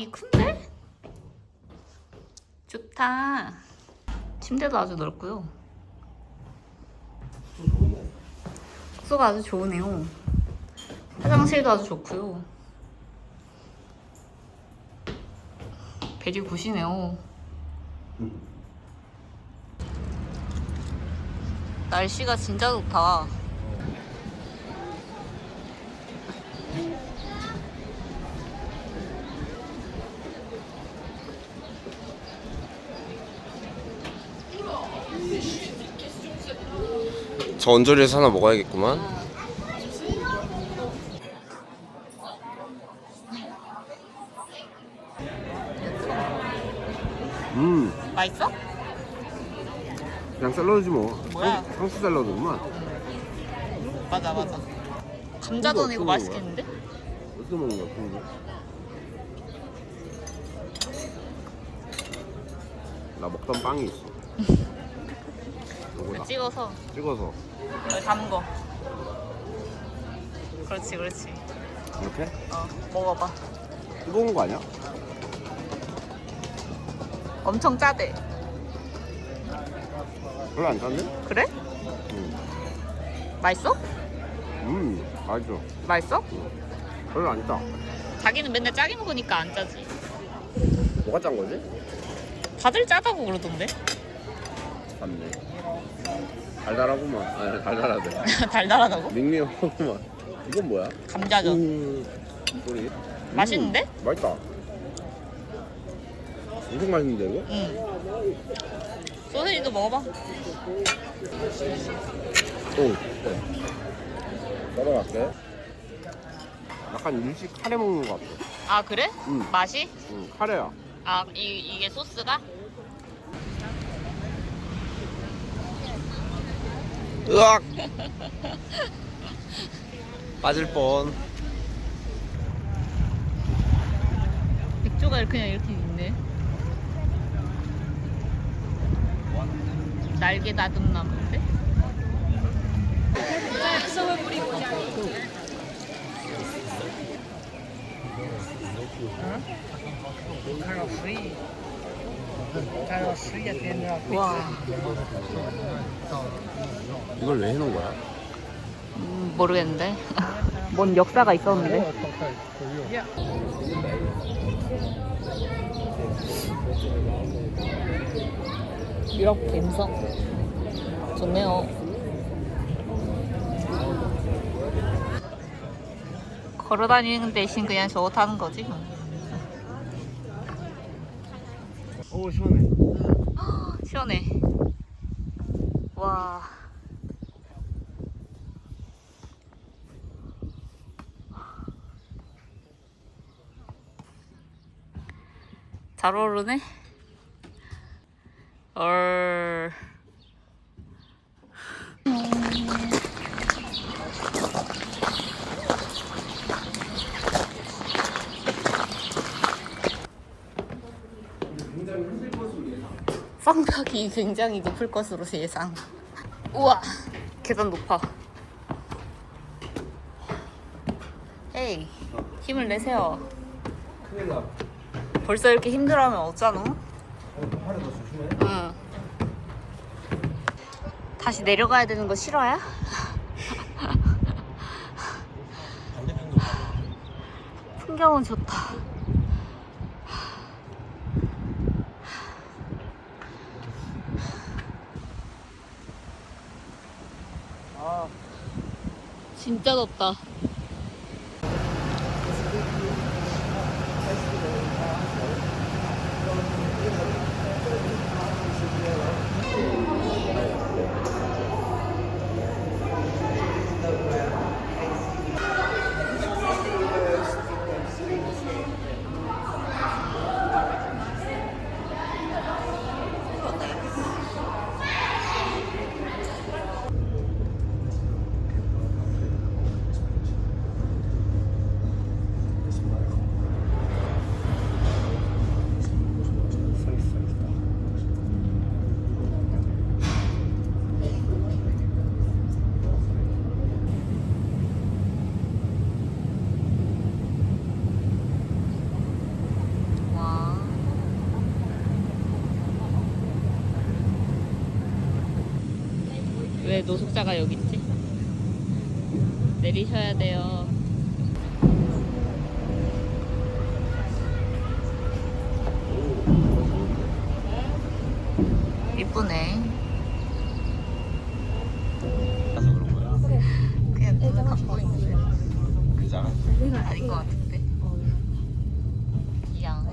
방이 큰데? 좋다. 침대도 아주 넓고요. 숙소가 아주 좋으네요. 화장실도 아주 좋고요. 베리 굿이네요. 날씨가 진짜 좋다. 저 언저리에서 하나 먹어야겠구만. 음, 맛있어? 그냥 샐러드지 뭐. 뭐야? 상- 상추 샐러드구만. 맞아 맞아. 감자전 이거 맛있겠는데? 어떻게 먹는 거야, 그거? 나 먹던 빵이 있어. 요거다. 찍어서 찍어서 여기 담은 거. 그렇지 그렇지. 이렇게 어 먹어봐. 뜨거운 거 아니야? 엄청 짜대. 별로 안 짠데? 그래? 음, 맛있어? 음, 맛있어. 맛있어? 별로 안 짜. 자기는 맨날 짜게 먹으니까 안 짜지. 뭐가 짠 거지? 다들 짜다고 그러던데. 맞네. 달달하구만. 아, 달달하대. 달달하다고? 밍밍하구만. 이건 뭐야? 감자전. 음, 소리. 음, 맛있는데? 맛있다. 엄청 맛있는데 이거? 응. 소세지도 먹어봐. 오. 네. 먹어갈게. 약간 일식 카레 먹는 것 같아. 아 그래? 응. 맛이? 응, 카레야. 아 이, 이게 소스가? 으악! 빠질 뻔. 백조가 그냥 이렇게 있네. 날개 다듬 나무인데? 와, 이걸 왜 해놓은 거야? 음, 모르겠는데. 뭔 역사가 있었는데. 유럽 갬성. 좋네요. 걸어 다니는 대신 그냥 저거 타는 거지. 오, 시원해. 시원해. 와. 잘 오르네. 얼. 쌍벽이 굉장히 높을 것으로 예상. 우와, 계단 높아. 에이, 힘을 내세요. 큰일 나. 벌써 이렇게 힘들어하면 어쩌노? 조심해. 응. 다시 내려가야 되는 거 싫어요? 풍경은 좋다. 아, 진짜 덥다. 노숙자가 여기 있지. 내리셔야 돼요. 이쁘네. 가서 그런 거야? 그냥 눈을 감고 있는데. 그잖아. 아닌 것 같은데. 이양.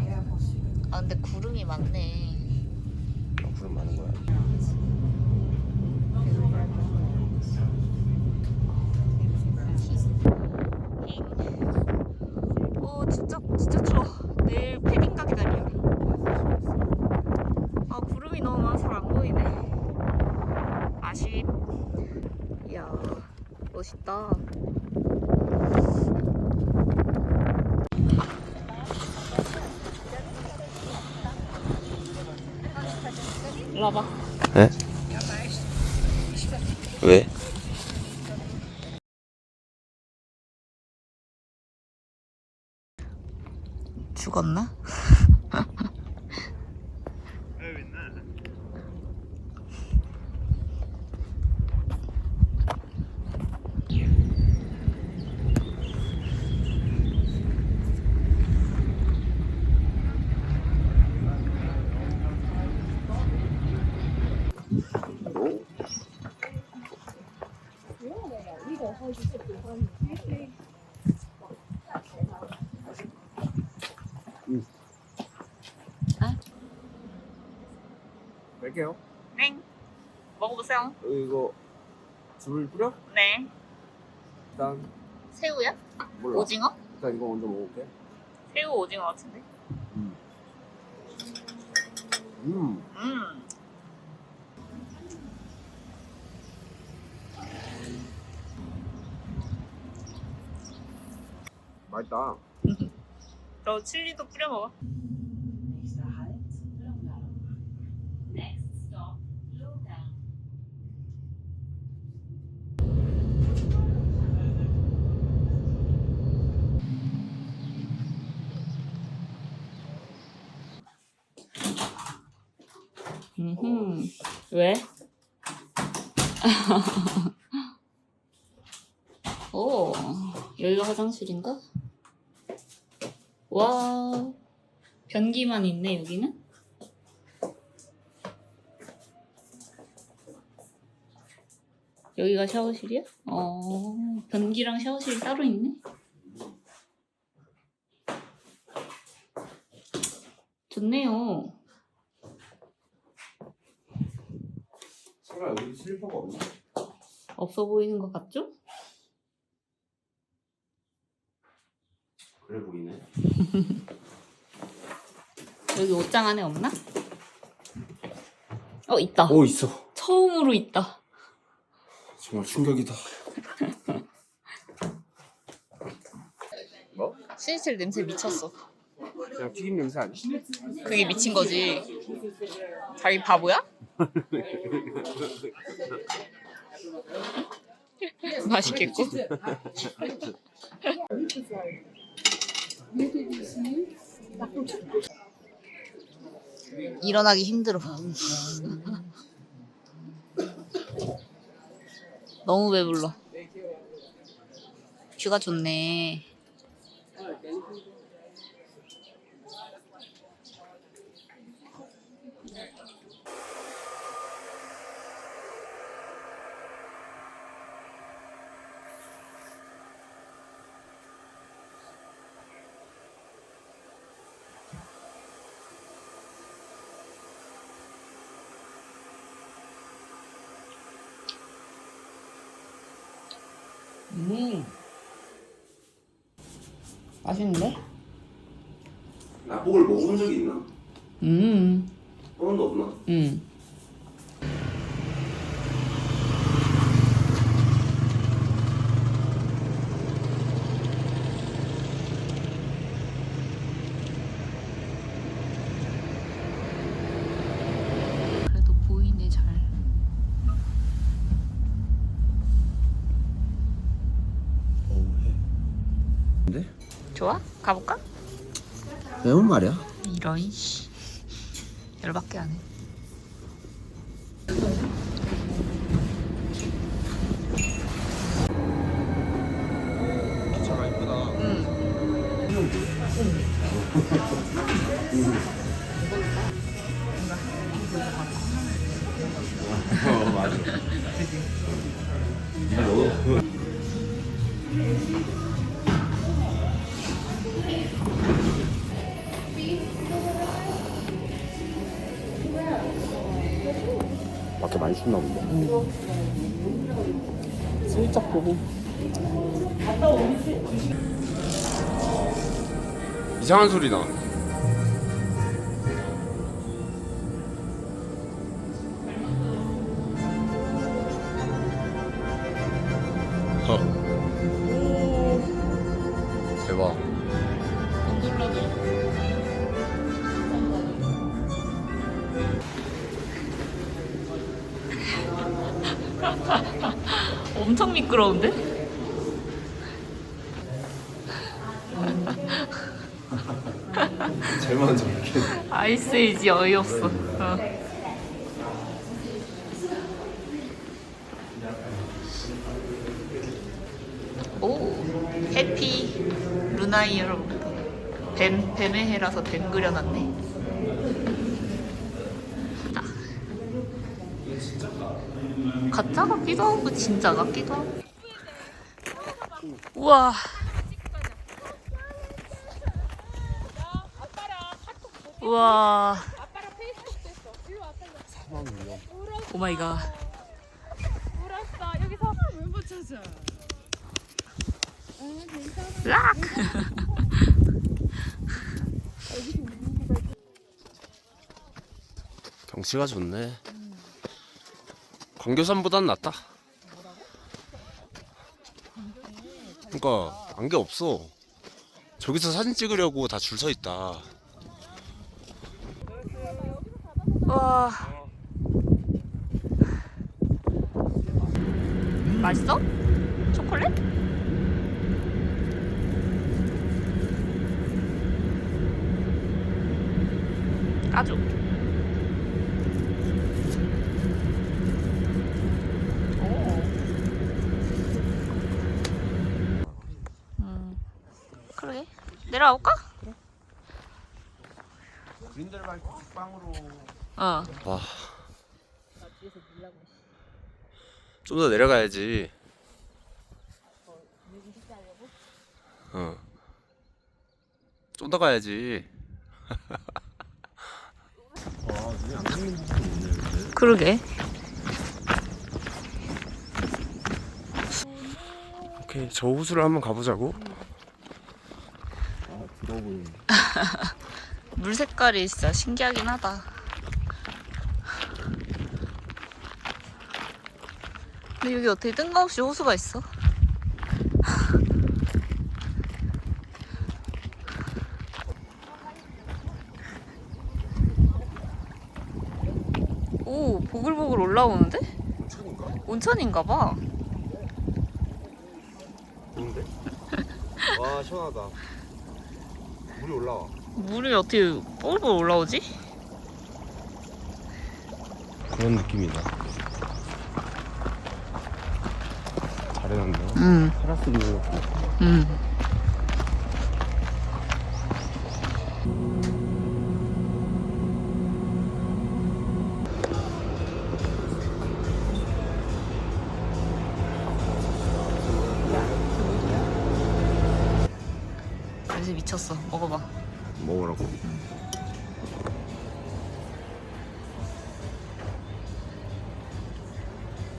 아 근데 구름이 많네. 구름 많은 거야. 오 진짜 진짜 추워. 내일 패딩 가기 날이야. 아 구름이 너무 많아서 잘 안 보이네. 아쉽. 이야 멋있다. 일로 와봐. 네? 왜? 죽었나? 줄 뿌려? 네. 일단 새우야? 몰라. 오징어? 일단 이거 먼저 먹을게. 새우 오징어 같은데. 음. 음. 맛있다. 너 칠리도 뿌려 먹어. 음. 왜? 오, 여기가 화장실인가? 와, 변기만 있네, 여기는? 여기가 샤워실이야? 어, 변기랑 샤워실이 따로 있네? 좋네요. 설아 여기 슬리퍼가 없나? 없어 보이는 것 같죠? 그래 보이네. 여기 옷장 안에 없나? 어, 있다. 오 있어. 처음으로 있다. 정말 충격이다. 뭐? 신실 냄새 미쳤어. 그냥 튀김 냄새 아니야? 그게 미친 거지. 자기 바보야? 맛있겠고. 일어나기 힘들어. 너무 배불러. 뷰가 좋네. 맛있는데? 나복을 먹어본 적이 있나? 음. 한 번도 없나? 음. 그래도 보이네 잘. 오해. 근데? 좋아? 가볼까? 매운 말이야? 이런 씨. 열받게 하네. 춥나 본데. 슬쩍 보고. 이상한 소리 나. 엄청 미끄러운데? 제일 먼저 이렇게. 아이스에이지 어이없어. 어. 오, 해피 루나이 여러분. 뱀, 뱀의 해라서 뱀 그려놨네. 가짜 같기도 하고 진짜 같기도 하고. 우와. 우와. 오 마이 갓. 울었어. 여기서 왜 붙여줘? 락. 경치가 좋네. 광교산보단 낫다. 그러니까 안개 없어. 저기서 사진 찍으려고 다 줄 서 있다. 와. 맛있어? 초콜릿? 까줘. 오. 음. 그러게. 내려가볼까? 그린델발 빵으로. 어. 와. 좀 더 내려가야지. 어. 좀 더 가야지. 그러게. 오케이, 저 호수를 한번 가보자고. 아 부러워 보이네. 물 색깔이 진짜 신기하긴 하다. 근데 여기 어떻게 뜬금없이 호수가 있어? 오, 보글보글 올라오는데? 온천인가? 온천인가 봐. 좋은데? 와 시원하다. 물이 올라와. 물이 어떻게 보글보글 올라오지? 그런 느낌이다. 잘 해놨네. 응, 파라솔도 응. 그래서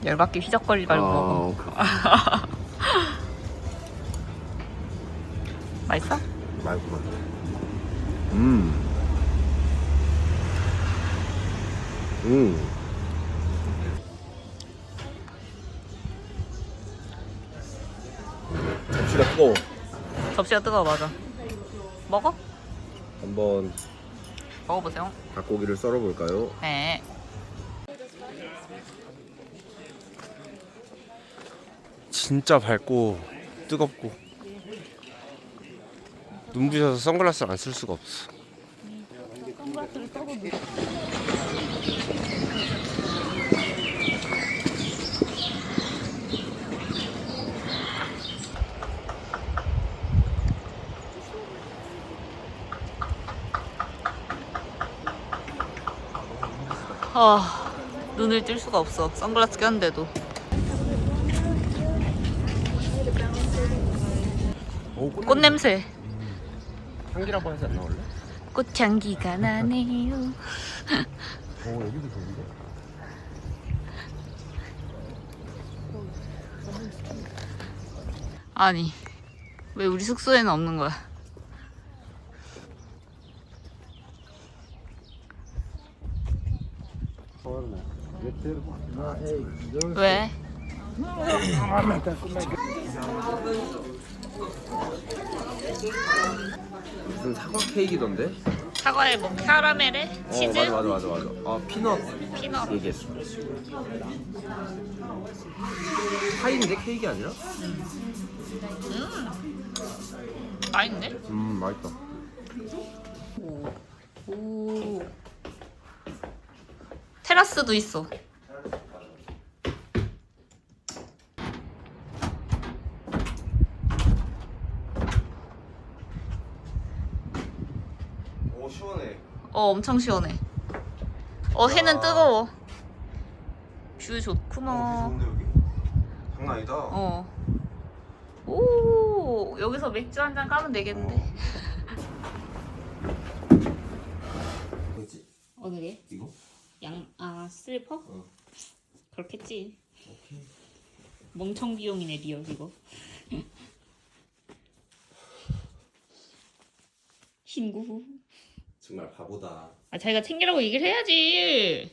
열받게 휘적거리지 말고 아, 먹어. 그 맛있어? 말구만. 음. 음. 접시가 뜨거워. 접시가 뜨거워 맞아. 먹어? 한번 먹어보세요. 닭고기를 썰어볼까요? 네. 진짜 밝고 뜨겁고. 눈부셔서 선글라스를 안 쓸 수가 없어. 선글라스를 써도 아 눈을 뜰 수가 없어. 선글라스 꼈는데도. 오, 꽃 냄새. 향기 라고 하지 않나 원래? 꽃향기가 나네요. 오 여기도 좋은데? 아니 왜 우리 숙소에는 없는 거야? 왜? 무슨 사과 케이크던데? 사과에 뭐 캐러멜에 치즈, 어 맞아 맞아 맞아 맞아. 아 피넛 피넛. 얘기했어. 파인데 케이크 아니라? 맛있네. 음 맛있다. 오. 테라스도 있어. 오 시원해. 어 엄청 시원해. 어 해는 아. 뜨거워. 뷰 좋구먼. 여기. 장난 아니다. 어. 오 여기서 맥주 한 잔 까면 되겠는데. 뭐지? 어느 게? 이거? 양아 슬리퍼? 어. 그렇겠지. 멍청 비용이네 리얼 이거. 흰 구. 정말 바보다. 아 자기가 챙기라고 얘기를 해야지.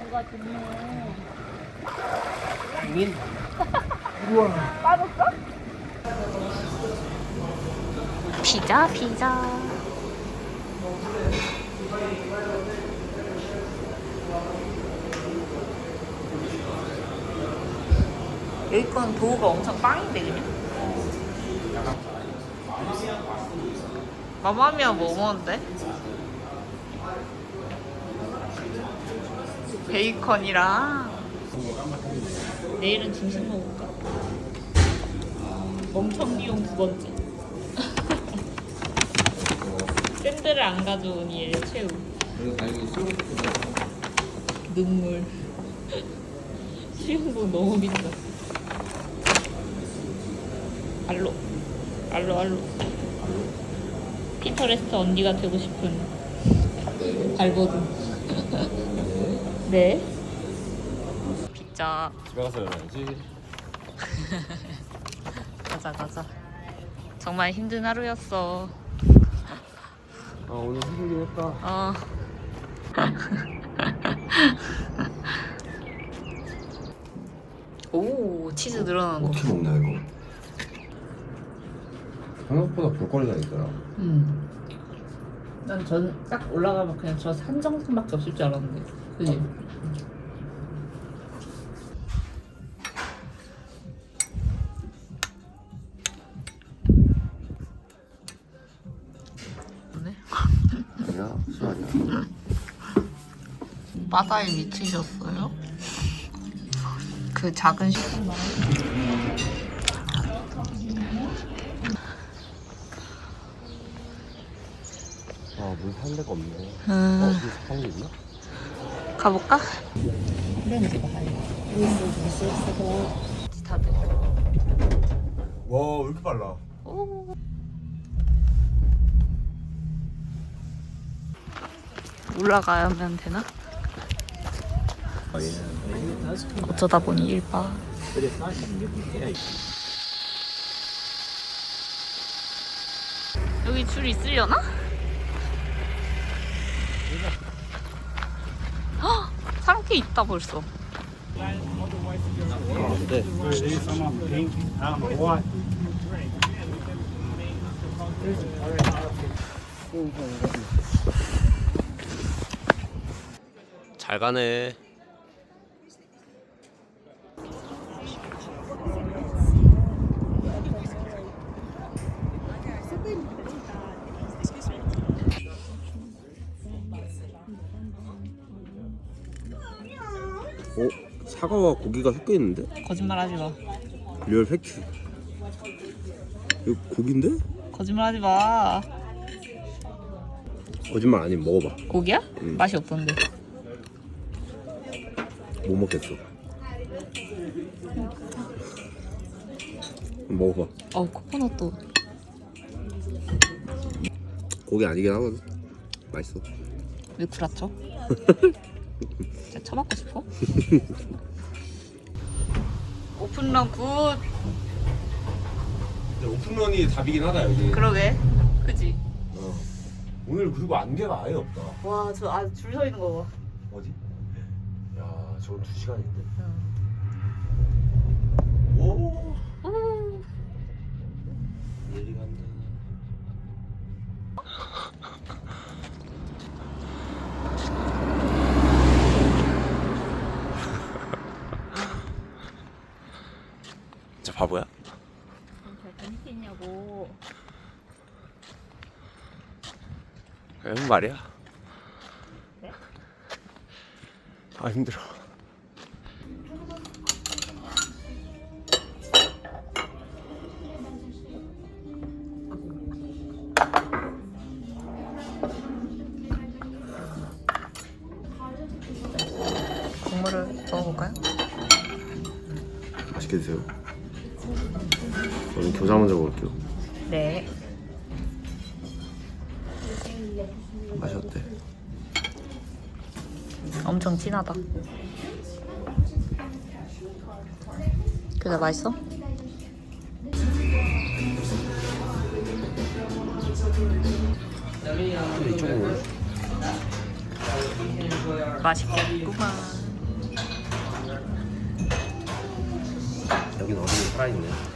뭐가 좋네. 빠졌어? 피자 피자. 여기 건 도우가 엄청 빵인데 그냥? 마마미아 뭐 먹었는데? 베이컨이랑. 내일은 중식 먹을까? 멍청 비용 두 번째. 샌드를 안 가져온 이의 최후 눈물. 수영복 너무 비싸 알로 알로 알로 피터레스트 언니가 되고 싶은 발버둥 네 피자 집에 가서 열어야지. 가자 가자 정말 힘든 하루였어 아 오늘 힘들긴 했다. 어 오, 치즈 늘어나는 거. 어떻게 먹냐 이거? 생각보다 볼거리가 있더라. 음. 난 전 딱 올라가면 그냥 저 산정상밖에 없을 줄 알았는데. 그지? 네? 아니야 술 아니야. 바다에 미치셨어요? 그 작은 식당 아물 산 데가 없네. 어 음, 물 사는 게 있나? 가볼까? 다들 와 왜 이렇게 빨라? 오. 올라가야면 되나? 아 예. 어쩌다 보니 일바 여기 줄 있으려나? 헉! 상태 있다 벌써 근데 잘 가네. 사과와 고기가 섞여 있는데? 거짓말 하지 마 리얼 팩트. 이거 고기인데? 거짓말 하지 마 거짓말 아니면 먹어봐. 고기야? 응. 맛이 어떤데? 못 먹겠어. 먹어봐. 어 코코넛도 고기 아니긴 하거든. 맛있어. 왜 구라쳐? 진짜 처먹고 싶어? 오픈런 굿 오픈런이 답이긴 하다 여기. 그러게 그지? 어. 오늘 그리고 안개가 아예 없다. 와 저 아 줄 서 있는 거 봐. 어디? 야, 저건 두 시간인데. 오. 내리 간다. 진짜 바보야? 잘 다니겠냐고 무슨 말이야? 네? 아 힘들어. 엄청 진하다 그래 맛있어? 맛있겠구만 여긴 어린이 살아있네.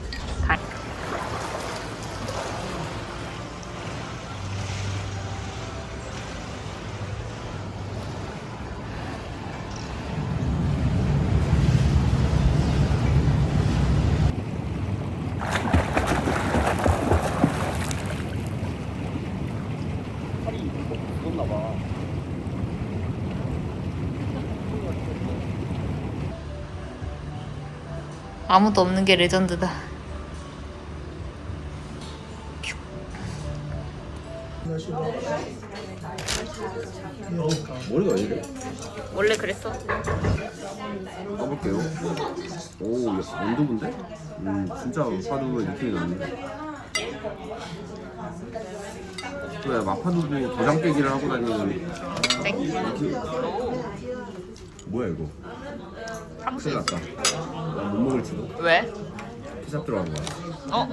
아무도 없는 게 레전드다. 머리가 왜 이래? 원래 그랬어? 까볼게요. 오, 야, 원두부인데? 음, 진짜 마파두부의 느낌이 나는데? 그래, 마파두부 도장 깨기를 하고 다니는 네. 뭐야 이거? 큰일 났다. 나못 먹을지도. 왜? 피자 들어간 거야. 어?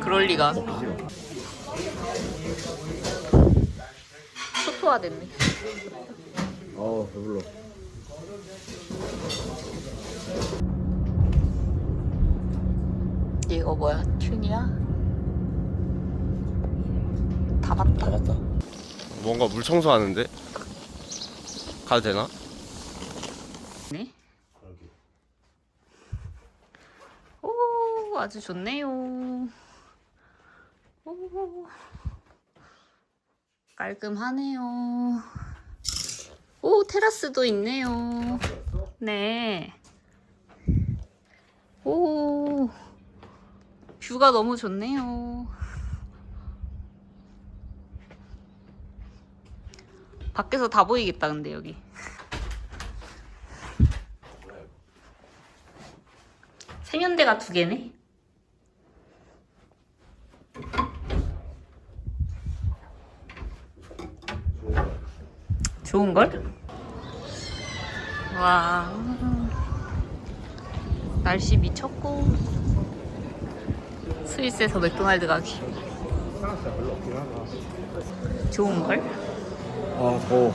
그럴 리가. 먹기 싫어. 초토화 됐네. 아 배불러. 이거 뭐야? 튠이야? 다 봤다. 맞다. 뭔가 물 청소하는데? 가도 되나? 네? 오, 아주 좋네요. 오, 깔끔하네요. 오, 테라스도 있네요. 네. 오, 뷰가 너무 좋네요. 밖에서 다 보이겠다, 근데 여기. 세면대가 두 개네. 좋은 걸? 와. 날씨 미쳤고. 스위스에서 맥도날드 가기. 좋은 걸? 아 더워.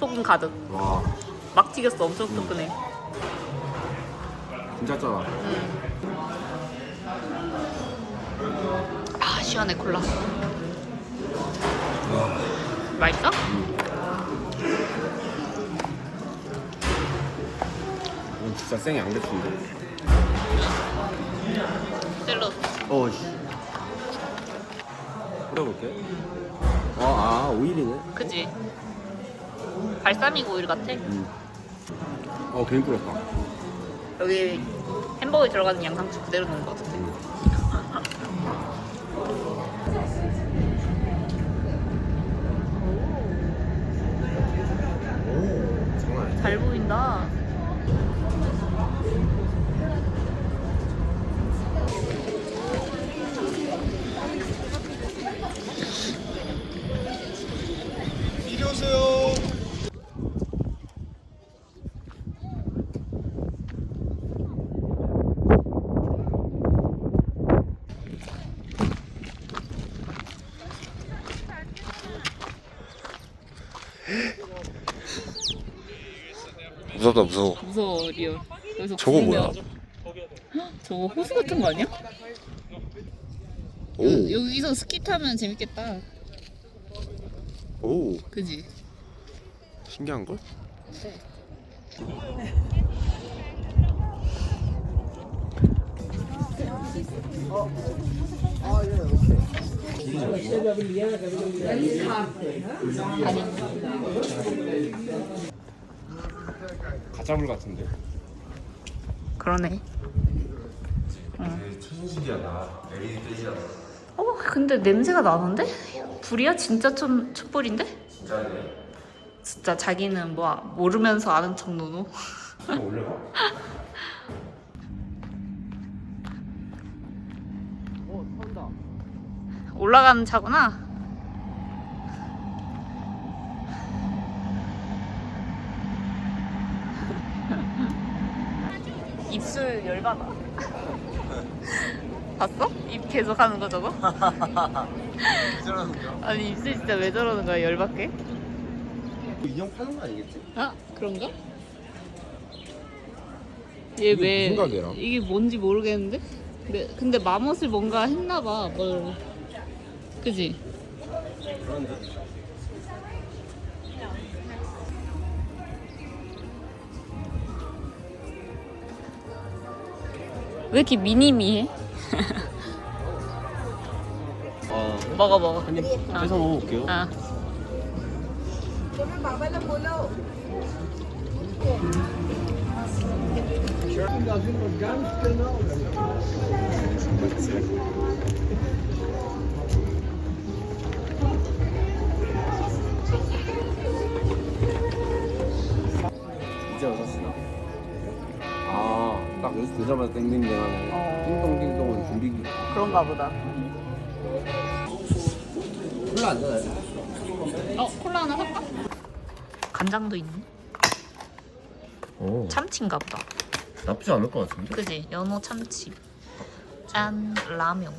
소금 가득. 와 막 튀겼어. 엄청 뜨끈해. 진짜 짜다. 아 시원해 콜라. 맛있어? 이건 진짜 생 양배추인데. 샐러드. 어 씨. 뿌려볼게. 아, 아 오일이네. 그지? 발사믹 오일 같아. 어 괜히 뿌렸다. 여기 햄버거에 들어가는 양상추 그대로 넣은 것같은데. 잘 보인다. 이리 오세요. 무섭다 무서워. 무서워 리얼. 여기서 저거 구르면- 뭐야? 헉, 저거 호수 같은 거 아니야? 오. 여, 여기서 스키 타면 재밌겠다. 오. 그지? 신기한 걸? 가짜물 같은데. 그러네. 천신이야 나. LED 뜨지 않아. 어 근데 냄새가 나는데? 불이야? 진짜 좀 촛불인데? 진짜네. 진짜 자기는 뭐 모르면서 아는 척 노노. 올려봐. 올라가는 차구나. 입술 열받아. 봤어? 입 계속 하는 거 저거? 아니 입술 진짜 왜 저러는 거야 열받게? 인형 파는 거 아니겠지? 아 그런가? 얘왜 무슨 가게야? 이게 뭔지 모르겠는데? 근데, 근데 맘옷을 뭔가 했나봐 뭘 그지? 왜 이렇게 미니미해? 어. 먹어 먹어 한입 뺏어 먹어볼게요. 아. 되자마자 땡땡땡하네. 어. 띵동띵동은 준비기. 그런가 보다 콜라 안 되나요? 어 콜라 하나 살까? 간장도 있네 오, 참치인가 보다 나쁘지 않을 것 같은데? 그지? 연어 참치 짠 라면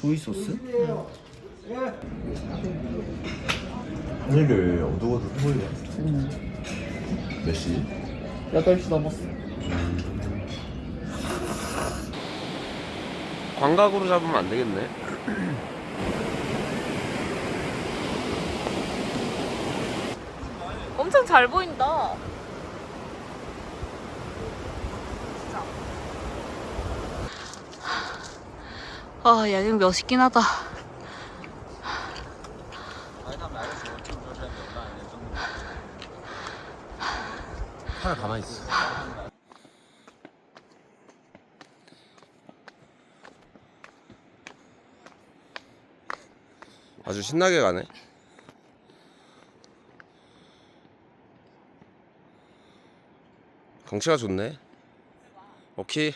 소이 소스? 하늘이 어두워도 보이네. 몇 시? 8시 넘었어 광각으로 잡으면 안 되겠네. 엄청 잘 보인다 아 야경 멋있긴 하다 하나 가만히 있어. 아주 신나게 가네. 경치가 좋네. 오케이.